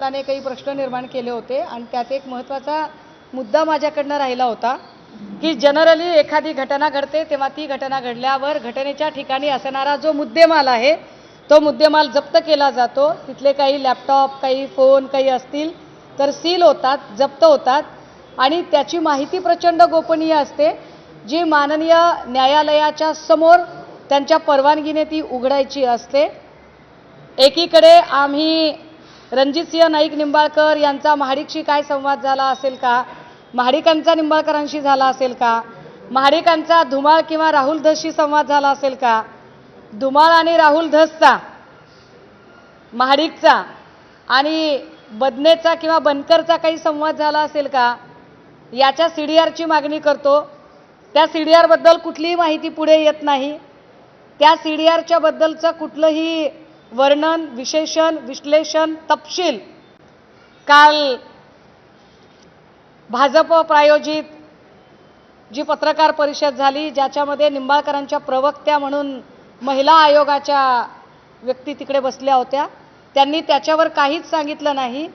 त्याने काही प्रश्न निर्माण केले होते आणि त्यात एक महत्त्वाचा मुद्दा माझ्याकडनं राहिला होता की जनरली एखादी घटना घडते तेव्हा ती घटना घडल्यावर घटनेच्या ठिकाणी असणारा जो मुद्देमाल आहे तो मुद्देमाल जप्त केला जातो. तिथले काही लॅपटॉप काही फोन काही असतील तर सील होतात जप्त होतात. आणि त्याची माहिती प्रचंड गोपनीय असते. जी माननीय न्यायालयाच्या समोर त्यांच्या परवानगीने ती उघडायची असते. एकीकडे आम्ही रणजितसिंह नाईक निंबाळकर यांचा महाडिकशी काय संवाद झाला असेल का? महाडिकांचा निंबाळकरांशी झाला असेल का? महाडिकांचा धुमाळ किंवा राहुल धसशी संवाद झाला असेल का? धुमाळ आणि राहुल धसचा महाडिकचा आणि बदनेचा किंवा बनकरचा काही संवाद झाला असेल का? याच्या सी डी आरची मागणी करतो. त्या सी डी आरबद्दल कुठलीही माहिती पुढे येत नाही. त्या सी डी आरच्याबद्दलचं कुठलंही वर्णन विशेषण विश्लेषण तपशील. काल भाजप प्रायोजित जी पत्रकार परिषद झाली ज्याच्यामध्ये निंबाळकरांच्या प्रवक्त्या म्हणून महिला आयोगाच्या व्यक्ती तिकडे बसल्या होत्या. त्यांनी त्याच्यावर काहीच सांगितलं नाही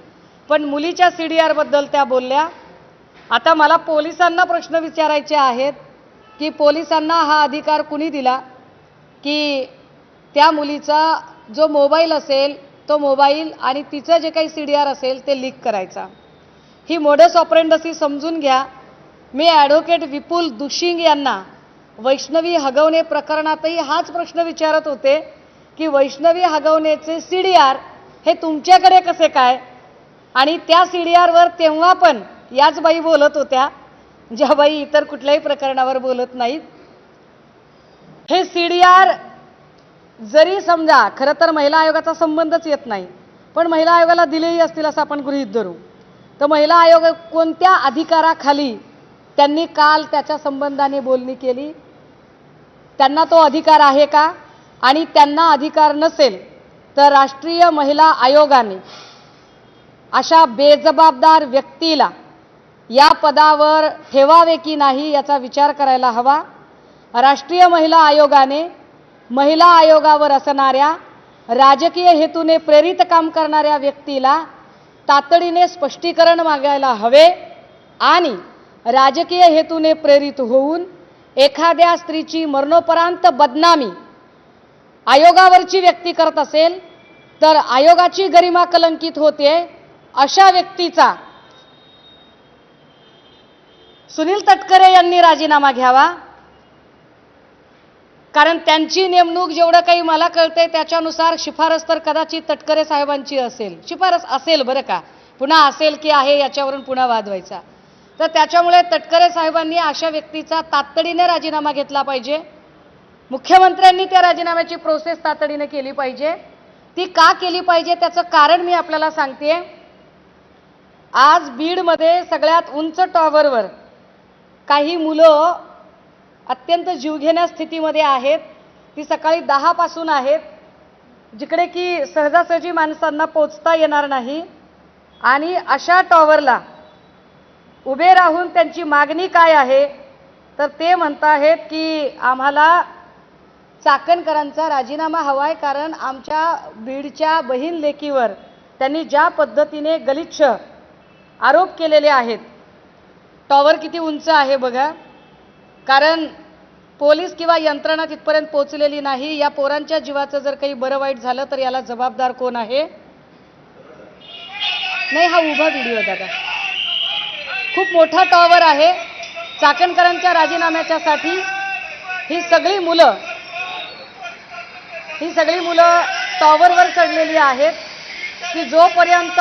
पण मुलीच्या सी डी आरबद्दल त्या बोलल्या. आता मला पोलिसांना प्रश्न विचारायचे आहेत की पोलिसांना हा अधिकार कुणी दिला की त्या मुलीचा जो मोबाईल असेल तो मोबाईल आणि तिचं जे काही सी डी आर असेल ते लीक करायचा. ही मोडस ऑपरेंडसी समजून घ्या. मी ॲडव्होकेट विपुल दुशिंग यांना वैष्णवी हगवणे प्रकरणातही हाच प्रश्न विचारत होते की वैष्णवी हगवणेचे सी डी आर हे तुमच्याकडे कसे काय? आणि त्या सी डी आरवर तेव्हा पण याच बाई बोलत होत्या ज्या बाई इतर कुठल्याही प्रकरणावर बोलत नाहीत. हे सी डी आर जरी समजा खरं तर महिला आयोगाचा संबंधच येत नाही पण महिला आयोगाला दिलेही असतील असं आपण गृहीत धरू. तर महिला आयोग कोणत्या अधिकाराखाली त्यांनी काल त्याच्या संबंधाने बोलणी केली? त्यांना तो अधिकार आहे का? आणि त्यांना अधिकार नसेल तर राष्ट्रीय महिला आयोगाने अशा बेजबाबदार व्यक्तीला या पदावर ठेवावे की नाही याचा विचार करायला हवा? राष्ट्रीय महिला आयोगाने महिला आयोगावर असणाऱ्या राजकीय हेतूने प्रेरित काम करणाऱ्या व्यक्तीला तातडीने स्पष्टीकरण मागायला हवे आणि राजकीय हेतूने प्रेरित होऊन एखाद्या स्त्रीची मरणोपरांत बदनामी आयोगावरची व्यक्ती करत असेल तर आयोगाची गरिमा कलंकित होते अशा व्यक्तीचा सुनील तटकरे यांनी राजीनामा घ्यावा. कारण त्यांची नेमणूक जेवढं काही मला कळतंय त्याच्यानुसार शिफारस तर कदाचित तटकरे साहेबांची असेल. शिफारस असेल बरं का. पुन्हा असेल की आहे याच्यावरून पुन्हा वाद व्हायचा. तर त्याच्यामुळे तटकरे साहेबांनी अशा व्यक्तीचा तातडीने राजीनामा घेतला पाहिजे. मुख्यमंत्र्यांनी त्या राजीनाम्याची प्रोसेस तातडीने केली पाहिजे. ती का केली पाहिजे त्याचं कारण मी आपल्याला सांगते. आज बीडमध्ये सगळ्यात उंच टॉवरवर काही मुलं अत्यंत जीवघेण्या स्थितीमध्ये आहेत. ती सकाळी दहापासून आहेत. जिकडे की सहजासहजी माणसांना पोचता येणार नाही. आणि अशा टॉवरला उभे राहून त्यांची मागणी काय आहे? तर ते म्हणत आहेत की आम्हाला चाकणकरांचा राजीनामा हवा आहे कारण आमच्या बीडच्या बहीण लेकीवर त्यांनी ज्या पद्धतीने गलिच्छ आरोप केलेले आहेत. टॉवर किती उंच आहे बघा. कारण पोलीस किंवा यंत्रणा तिथपर्यंत पोहोचलेली नाही या पोरांच्या जीवाचं जर काही बरं वाईट झालं तर याला जबाबदार कोण आहे? नाही हा उभा व्हिडिओ दादा. खूप मोठा टॉवर आहे. चाकणकरांच्या राजीनाम्याच्यासाठी ही सगळी मुलं ही सगळी मुलं टॉवरवर चढलेली आहेत. की जोपर्यंत